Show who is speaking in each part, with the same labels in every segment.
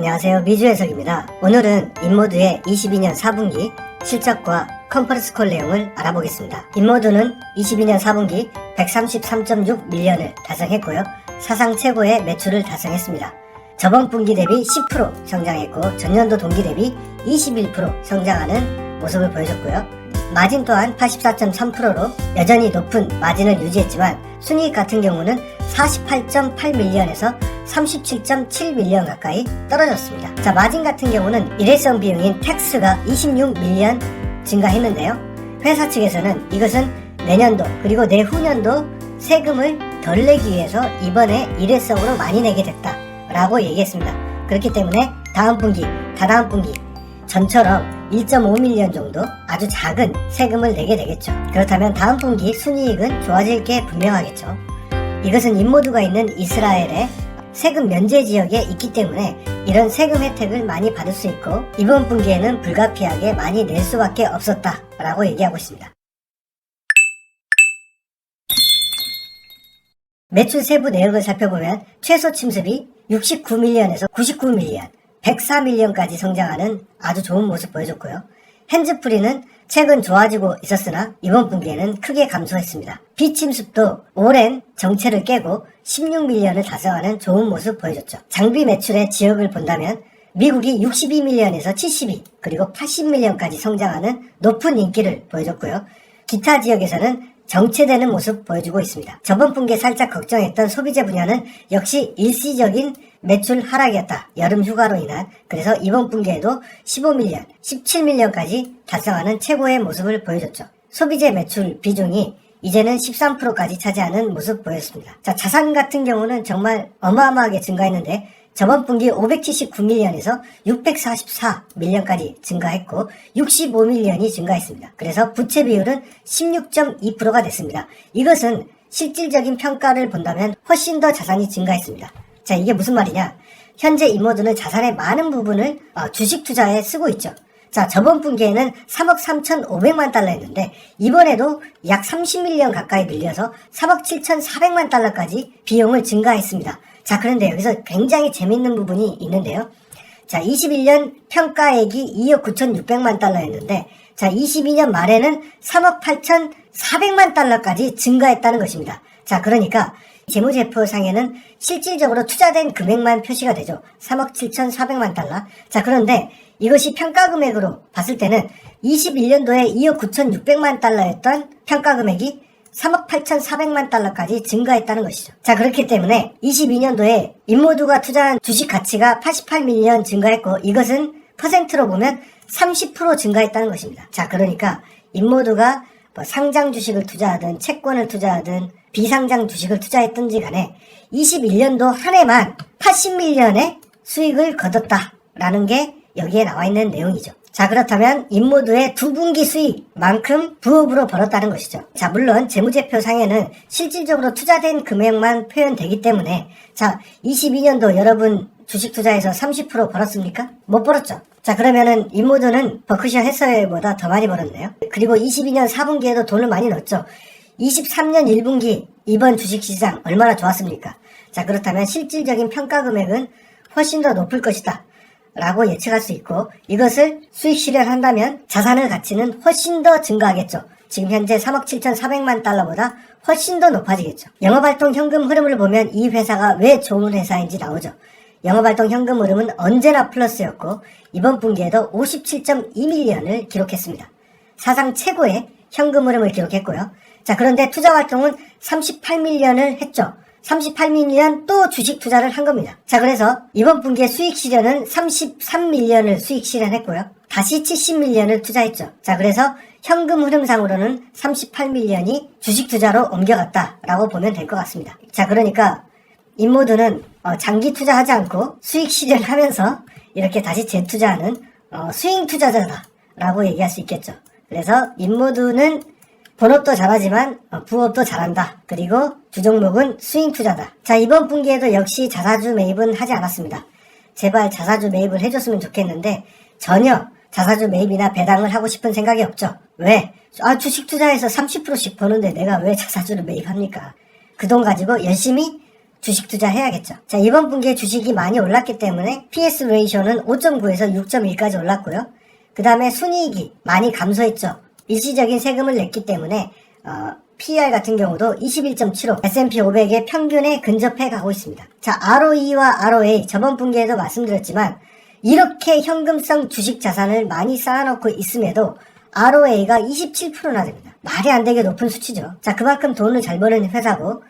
Speaker 1: 안녕하세요. 미주 해석입니다. 오늘은 인모드의 22년 4분기 실적과 컨퍼런스 콜 내용을 알아보겠습니다. 인모드는 22년 4분기 133.6 밀리언을 달성했고요. 사상 최고의 매출을 달성했습니다. 저번 분기 대비 10% 성장했고 전년도 동기 대비 21% 성장하는 모습을 보여줬고요. 마진 또한 84.3%로 여전히 높은 마진을 유지했지만 순이익 같은 경우는 48.8 밀리언에서 37.7 밀리언 가까이 떨어졌습니다. 자, 마진 같은 경우는 일회성 비용인 텍스가 26 밀리언 증가했는데요. 회사 측에서는 이것은 내년도 그리고 내후년도 세금을 덜 내기 위해서 이번에 일회성으로 많이 내게 됐다라고 얘기했습니다. 그렇기 때문에 다음 분기, 다다음 분기 전처럼 1.5밀리언 정도 아주 작은 세금을 내게 되겠죠. 그렇다면 다음 분기 순이익은 좋아질 게 분명하겠죠. 이것은 인모드가 있는 이스라엘의 세금 면제 지역에 있기 때문에 이런 세금 혜택을 많이 받을 수 있고 이번 분기에는 불가피하게 많이 낼 수밖에 없었다라고 얘기하고 있습니다. 매출 세부 내역을 살펴보면 최소 침습이 69밀리언에서 99밀리언, 104밀리언까지 성장하는 아주 좋은 모습 보여줬고요. 핸즈프리는 최근 좋아지고 있었으나 이번 분기에는 크게 감소했습니다. 비침습도 오랜 정체를 깨고 16밀리언을 달성하는 좋은 모습 보여줬죠. 장비 매출의 지역을 본다면 미국이 62밀리언에서 72 그리고 80밀리언까지 성장하는 높은 인기를 보여줬고요. 기타 지역에서는 정체되는 모습 보여주고 있습니다. 저번 분기에 살짝 걱정했던 소비재 분야는 역시 일시적인 매출 하락이었다. 여름 휴가로 인한. 그래서 이번 분기에도 15밀리언, 17밀리언까지 달성하는 최고의 모습을 보여줬죠. 소비재 매출 비중이 이제는 13%까지 차지하는 모습 보였습니다. 자, 자산 같은 경우는 정말 어마어마하게 증가했는데 저번 분기 579밀리언에서 644밀리언까지 증가했고 65밀리언이 증가했습니다. 그래서 부채 비율은 16.2%가 됐습니다. 이것은 실질적인 평가를 본다면 훨씬 더 자산이 증가했습니다. 자, 이게 무슨 말이냐? 현재 이모드는 자산의 많은 부분을 어, 주식 투자에 쓰고 있죠. 자, 저번 분기에는 3억 3,500만 달러였는데 이번에도 약 30밀리언 가까이 늘려서 3억 7,400만 달러까지 비용을 증가했습니다. 자, 그런데 여기서 굉장히 재밌는 부분이 있는데요. 자, 21년 평가액이 2억 9,600만 달러였는데 자, 22년 말에는 3억 8,400만 달러까지 증가했다는 것입니다. 자, 그러니까 재무제표상에는 실질적으로 투자된 금액만 표시가 되죠. 3억 7,400만 달러. 자, 그런데 이것이 평가 금액으로 봤을 때는 21년도에 2억 9,600만 달러였던 평가 금액이 3억 8,400만 달러까지 증가했다는 것이죠. 자, 그렇기 때문에 22년도에 인모두가 투자한 주식 가치가 88밀리언 증가했고 이것은 퍼센트로 보면 30% 증가했다는 것입니다. 자, 그러니까 인모두가 뭐 상장 주식을 투자하든 채권을 투자하든 비상장 주식을 투자했든지 간에 21년도 한 해만 80밀리언의 수익을 거뒀다라는 게 여기에 나와 있는 내용이죠. 자, 그렇다면 인모드의 두 분기 수익만큼 부업으로 벌었다는 것이죠. 자, 물론 재무제표상에는 실질적으로 투자된 금액만 표현되기 때문에 자, 22년도 여러분 주식 투자해서 30% 벌었습니까? 못 벌었죠. 자, 그러면은 인모드는 버크셔 해서웨보다 더 많이 벌었네요. 그리고 22년 4분기에도 돈을 많이 넣었죠. 23년 1분기 이번 주식시장 얼마나 좋았습니까? 자, 그렇다면 실질적인 평가 금액은 훨씬 더 높을 것이다. 라고 예측할 수 있고 이것을 수익 실현한다면 자산의 가치는 훨씬 더 증가하겠죠. 지금 현재 3억 7,400만 달러보다 훨씬 더 높아지겠죠. 영업활동 현금 흐름을 보면 이 회사가 왜 좋은 회사인지 나오죠. 영업활동 현금 흐름은 언제나 플러스였고 이번 분기에도 57.2밀리언을 기록했습니다. 사상 최고의 현금 흐름을 기록했고요. 자 그런데 투자 활동은 38밀리언을 했죠. 38밀리언 또 주식 투자를 한 겁니다. 자, 그래서 이번 분기에 수익 실현은 33밀리언을 수익 실현했고요. 다시 70밀리언을 투자했죠. 자, 그래서 현금 흐름상으로는 38밀리언이 주식 투자로 옮겨갔다라고 보면 될 것 같습니다. 자, 그러니까 인모드는 어, 장기 투자하지 않고 수익 실현하면서 이렇게 다시 재투자하는 어, 스윙 투자자다라고 얘기할 수 있겠죠. 그래서 인모드는 본업도 잘하지만 어, 부업도 잘한다. 그리고 주종목은 스윙 투자다. 자 이번 분기에도 역시 자사주 매입은 하지 않았습니다. 제발 자사주 매입을 해줬으면 좋겠는데 전혀 자사주 매입이나 배당을 하고 싶은 생각이 없죠. 왜? 아 주식 투자해서 30%씩 버는데 내가 왜 자사주를 매입합니까? 그 돈 가지고 열심히 주식 투자해야겠죠. 자, 이번 분기에 주식이 많이 올랐기 때문에 PS 레이쇼는 5.9에서 6.1까지 올랐고요. 그 다음에 순이익이 많이 감소했죠. 일시적인 세금을 냈기 때문에 어, PER 같은 경우도 21.75, S&P 500의 평균에 근접해 가고 있습니다. 자, ROE와 ROA 저번 분기에도 말씀드렸지만 이렇게 현금성 주식 자산을 많이 쌓아놓고 있음에도 ROA가 27%나 됩니다. 말이 안 되게 높은 수치죠. 자, 그만큼 돈을 잘 버는 회사고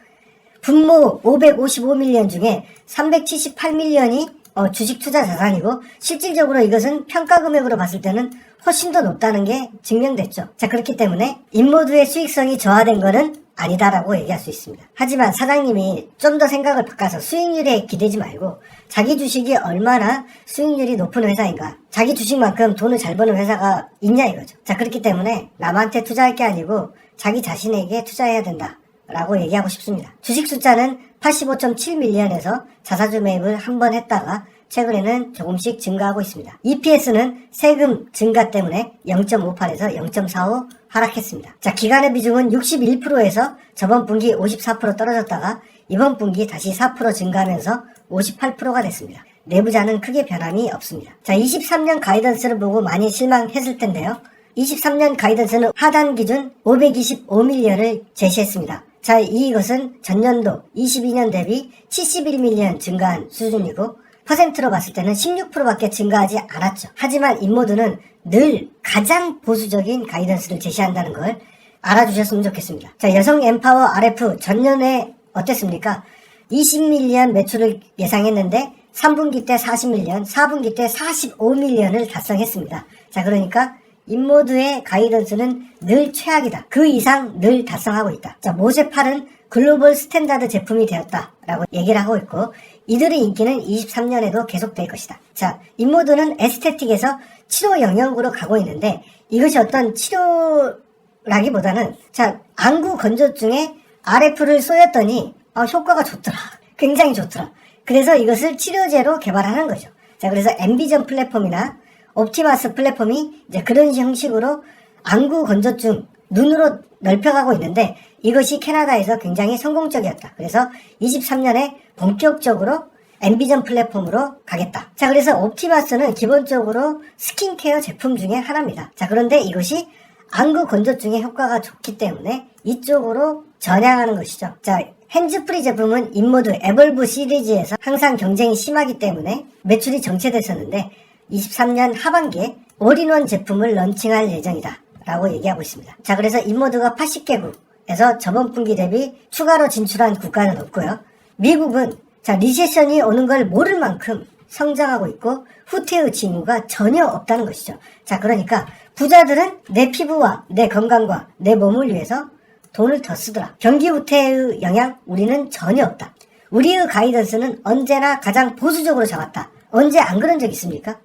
Speaker 1: 분모 555밀리언 중에 378밀리언이 어, 주식 투자 자산이고 실질적으로 이것은 평가 금액으로 봤을 때는 훨씬 더 높다는 게 증명됐죠. 자 그렇기 때문에 인모드의 수익성이 저하된 것은 아니다라고 얘기할 수 있습니다. 하지만 사장님이 좀 더 생각을 바꿔서 수익률에 기대지 말고 자기 주식이 얼마나 수익률이 높은 회사인가 자기 주식만큼 돈을 잘 버는 회사가 있냐 이거죠. 자 그렇기 때문에 남한테 투자할 게 아니고 자기 자신에게 투자해야 된다. 라고 얘기하고 싶습니다. 주식 숫자는 85.7밀리언에서 자사주 매입을 한 번 했다가 최근에는 조금씩 증가하고 있습니다. EPS는 세금 증가 때문에 0.58에서 0.45 하락했습니다. 자, 기간의 비중은 61%에서 저번 분기 54% 떨어졌다가 이번 분기 다시 4% 증가하면서 58%가 됐습니다. 내부자는 크게 변함이 없습니다. 자, 23년 가이던스를 보고 많이 실망했을 텐데요. 23년 가이던스는 하단 기준 525밀리언을 제시했습니다. 자, 이것은 전년도 22년 대비 71밀리언 증가한 수준이고 퍼센트로 봤을 때는 16%밖에 증가하지 않았죠. 하지만 인모드는 늘 가장 보수적인 가이던스를 제시한다는 걸 알아주셨으면 좋겠습니다. 자, 여성 엠파워 RF 전년에 어땠습니까? 20밀리언 매출을 예상했는데 3분기 때 40밀리언, 4분기 때 45밀리언을 달성했습니다. 자, 그러니까 인모드의 가이던스는 늘 최악이다. 그 이상 늘 달성하고 있다. 자, 모세8은 글로벌 스탠다드 제품이 되었다 라고 얘기를 하고 있고 이들의 인기는 23년에도 계속될 것이다. 자, 인모드는 에스테틱에서 치료 영역으로 가고 있는데 이것이 어떤 치료라기보다는 자, 안구 건조증에 RF를 쏘였더니 아, 효과가 좋더라. 굉장히 좋더라. 그래서 이것을 치료제로 개발하는 거죠. 자, 그래서 엠비전 플랫폼이나 옵티마스 플랫폼이 이제 그런 형식으로 안구 건조증 눈으로 넓혀가고 있는데 이것이 캐나다에서 굉장히 성공적이었다. 그래서 23년에 본격적으로 엠비전 플랫폼으로 가겠다. 자, 그래서 옵티마스는 기본적으로 스킨케어 제품 중에 하나입니다. 자, 그런데 이것이 안구 건조증에 효과가 좋기 때문에 이쪽으로 전향하는 것이죠. 자, 핸즈프리 제품은 인모드 에벌브 시리즈에서 항상 경쟁이 심하기 때문에 매출이 정체됐었는데 23년 하반기에 올인원 제품을 런칭할 예정이다. 라고 얘기하고 있습니다. 자, 그래서 인모드가 80개국에서 저번 분기 대비 추가로 진출한 국가는 없고요. 미국은 자, 리세션이 오는 걸 모를 만큼 성장하고 있고 후퇴의 징후가 전혀 없다는 것이죠. 자, 그러니까 부자들은 내 피부와 내 건강과 내 몸을 위해서 돈을 더 쓰더라. 경기 후퇴의 영향 우리는 전혀 없다. 우리의 가이던스는 언제나 가장 보수적으로 잡았다. 언제 안 그런 적 있습니까?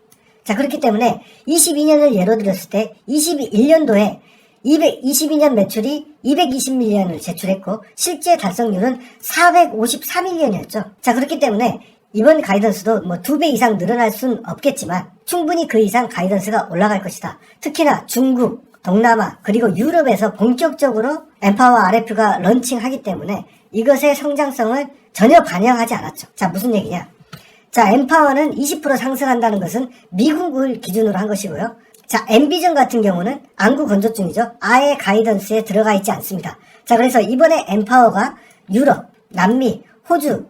Speaker 1: 자, 그렇기 때문에 22년을 예로 들었을 때 21년도에 222년 매출이 220밀리언을 제출했고 실제 달성률은 454밀리언이었죠. 자, 그렇기 때문에 이번 가이던스도 뭐 두 배 이상 늘어날 순 없겠지만 충분히 그 이상 가이던스가 올라갈 것이다. 특히나 중국, 동남아 그리고 유럽에서 본격적으로 엠파워 RF가 런칭하기 때문에 이것의 성장성을 전혀 반영하지 않았죠. 자, 무슨 얘기냐? 자, 엠파워는 20% 상승한다는 것은 미국을 기준으로 한 것이고요. 자, 엠비전 같은 경우는 안구 건조증이죠. 아예 가이던스에 들어가 있지 않습니다. 자, 그래서 이번에 엠파워가 유럽, 남미, 호주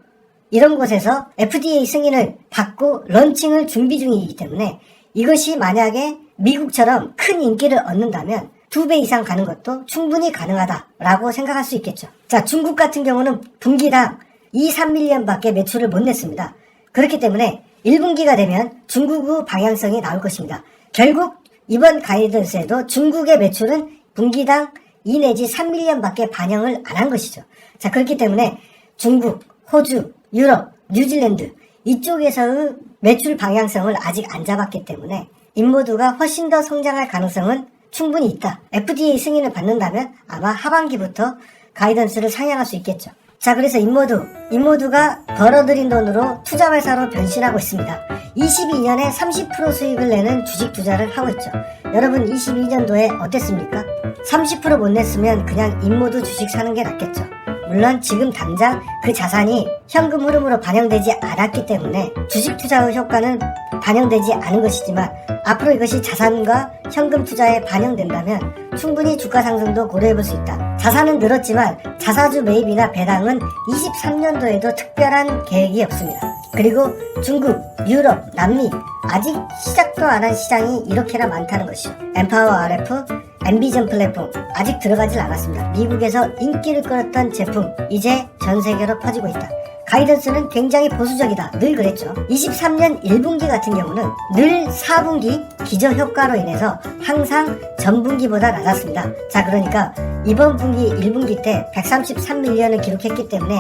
Speaker 1: 이런 곳에서 FDA 승인을 받고 런칭을 준비 중이기 때문에 이것이 만약에 미국처럼 큰 인기를 얻는다면 두 배 이상 가는 것도 충분히 가능하다라고 생각할 수 있겠죠. 자, 중국 같은 경우는 분기당 2, 3밀리언밖에 매출을 못 냈습니다. 그렇기 때문에 1분기가 되면 중국의 방향성이 나올 것입니다. 결국 이번 가이던스에도 중국의 매출은 분기당 2 내지 3밀리언밖에 반영을 안 한 것이죠. 자, 그렇기 때문에 중국, 호주, 유럽, 뉴질랜드 이쪽에서의 매출 방향성을 아직 안 잡았기 때문에 인모드가 훨씬 더 성장할 가능성은 충분히 있다. FDA 승인을 받는다면 아마 하반기부터 가이던스를 상향할 수 있겠죠. 자, 그래서 인모드, 인모드가 벌어들인 돈으로 투자회사로 변신하고 있습니다. 22년에 30% 수익을 내는 주식 투자를 하고 있죠. 여러분 22년도에 어땠습니까? 30%못 냈으면 그냥 인모드 주식 사는 게 낫겠죠. 물론 지금 당장 그 자산이 현금 흐름으로 반영되지 않았기 때문에 주식 투자의 효과는 반영되지 않은 것이지만 앞으로 이것이 자산과 현금 투자에 반영된다면 충분히 주가 상승도 고려해 볼 수 있다. 자산은 늘었지만 자사주 매입이나 배당은 23년도에도 특별한 계획이 없습니다. 그리고 중국, 유럽, 남미 아직 시작도 안 한 시장이 이렇게나 많다는 것이죠. 엠파워 RF, 엠비전 플랫폼 아직 들어가질 않았습니다. 미국에서 인기를 끌었던 제품 이제 전 세계로 퍼지고 있다. 가이던스는 굉장히 보수적이다. 늘 그랬죠. 23년 1분기 같은 경우는 늘 4분기 기저 효과로 인해서 항상 전분기보다 낮았습니다. 자, 그러니까 이번 분기 1분기 때 133밀리언을 기록했기 때문에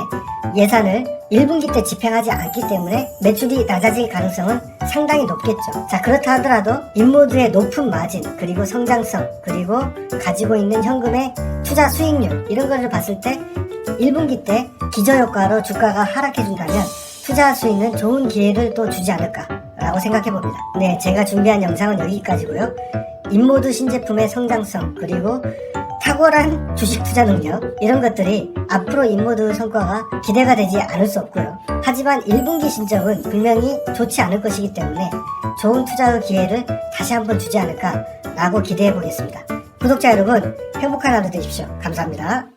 Speaker 1: 예산을 1분기 때 집행하지 않기 때문에 매출이 낮아질 가능성은 상당히 높겠죠. 자, 그렇다 하더라도 인모드의 높은 마진, 그리고 성장성, 그리고 가지고 있는 현금의 투자 수익률, 이런 거를 봤을 때 1분기 때 기저효과로 주가가 하락해준다면 투자할 수 있는 좋은 기회를 또 주지 않을까라고 생각해 봅니다. 네, 제가 준비한 영상은 여기까지고요. 인모드 신제품의 성장성 그리고 탁월한 주식 투자 능력 이런 것들이 앞으로 인모드 성과가 기대가 되지 않을 수 없고요. 하지만 1분기 신적은 분명히 좋지 않을 것이기 때문에 좋은 투자의 기회를 다시 한번 주지 않을까라고 기대해 보겠습니다. 구독자 여러분 행복한 하루 되십시오. 감사합니다.